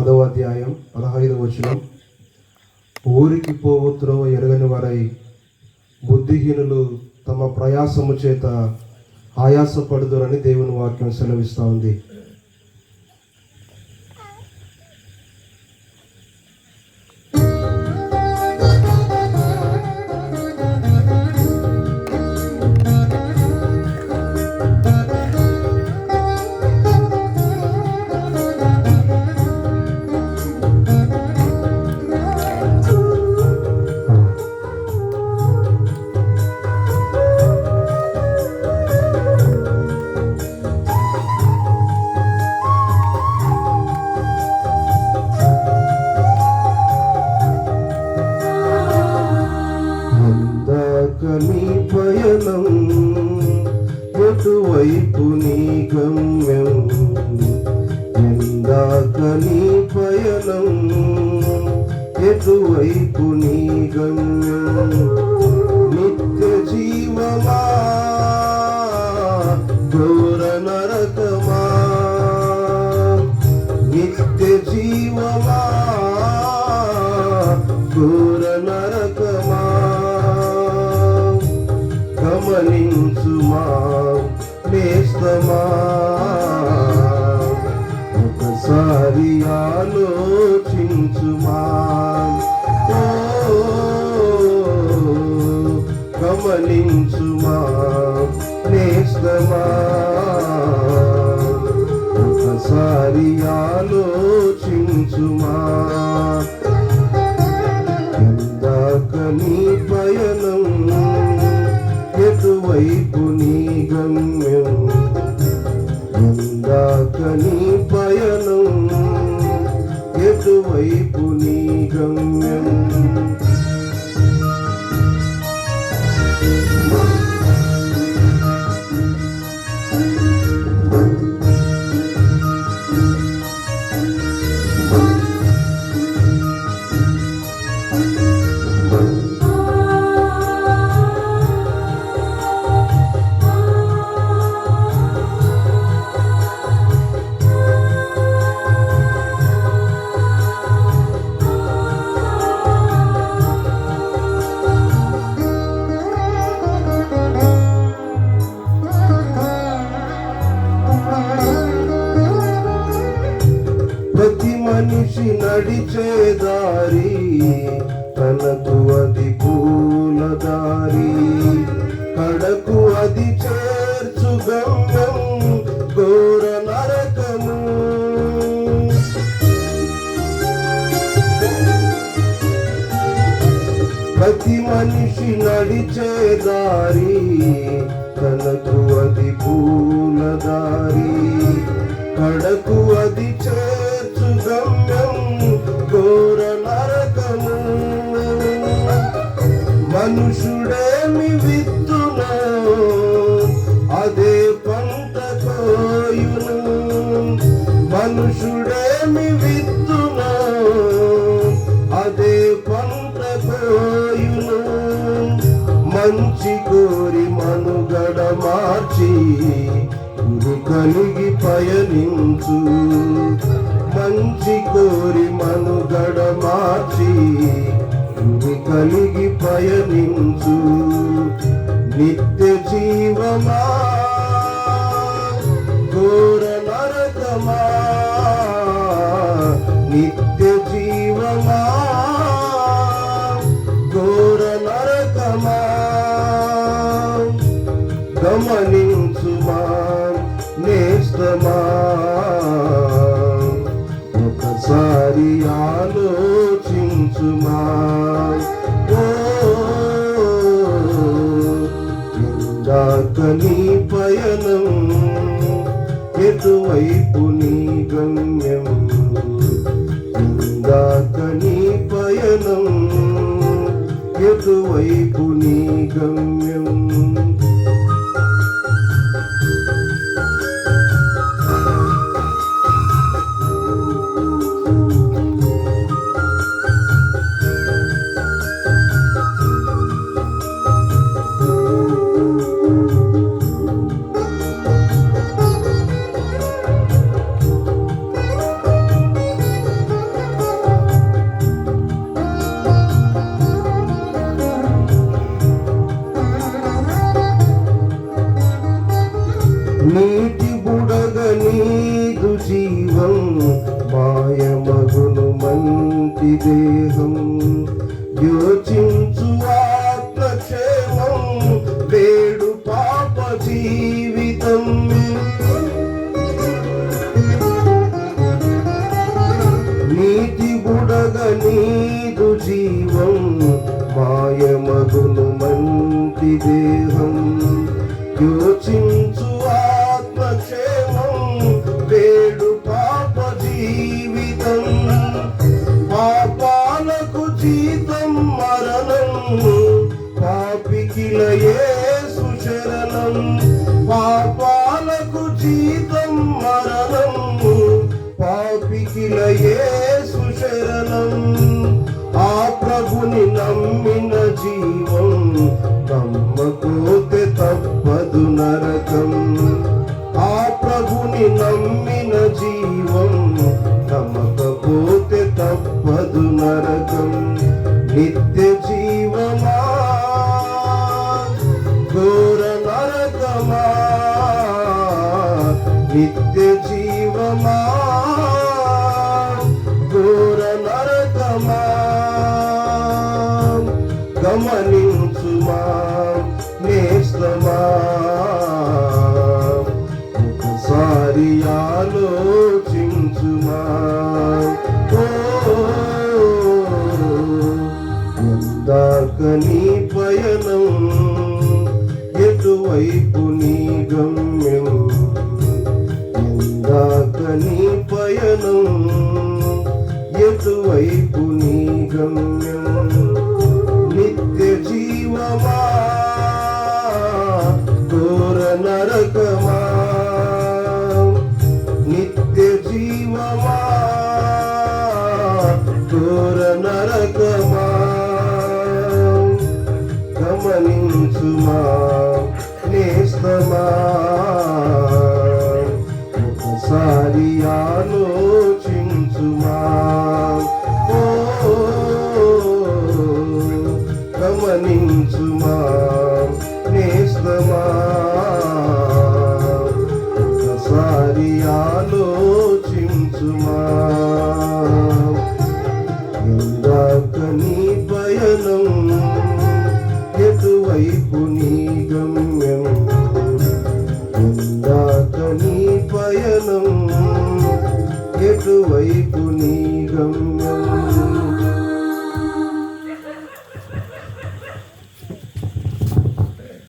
పదవ అధ్యాయం పదహైదవ వచనం. ఊరికి పోవు త్రోవ ఎరగని వారై బుద్ధిహీనులు తమ ప్రయాసము చేత ఆయాసపడుదురని దేవుని వాక్యం సెలవిస్తూ ఉంది. ఎటువైపు నీ గమ్యం నిత్య జీవమా ఘోర నరకమా నిత్య జీవమా ఘోర నరకమా. గమనించుమా మేస్తమా ఒకసారి ఆలోచించుమా. ఎందాక నీ పయనం ఎటువైపు నీ గమ్యం? ఎందాక నీ పయనం ఎటువైపు నీ గమ్యం? నడిచే దారి తలకు అది పూల దారి. కడకు అది చేర్చు గంగం ఘోర నరకము. ప్రతి మనిషి నడిచే దారి తలకు అది పూల దారి. కడకు అది చేర్చు గంగం మనుషుడేమి విత్తును అదే పంట కోయును. మనుషుడేమి విత్తును అదే పంట కోయును. మంచి కోరి మనుగడ మార్చి గురు కలిగి పయనించు. మంచి కోరి మనుగడ మార్చి ఇవి కలిగి పయనించు. నిత్య జీవమా? ఘోర నరకమా? నిత్య వైపు నీ గమ్యం. ఇందాక నీ పయనం ఎటువైపు నీ గమ్యం? నీతి బుడగ నీదు జీవం మాయమగును మంచి దేహం. యోచించు ఆత్మక్షేమం వేడు పాప జీవితం. నీతి బుడగ నీదు జీవం మాయమగును మంచి దేహం. పాపికిల యేసు పాపాలకు జీతం మరణం పాపికిల యేసు ఆ ప్రభుని నమ్మిన జీవం నిత్య జీవమా? ఘోర నరకమా? గమనించుమా? నేస్తమా ఒకసారి ఆలోచించుమా? ఎందాక నీ పయనం ఎటువైపు నీ గమ్యం? నీ పయనం ఎటువైపు నీ గమ్యం? నిత్య జీవమా? ఘోర నరకమా? నిత్య జీవమా? ఘోర నరకమా? గమనించుమా? and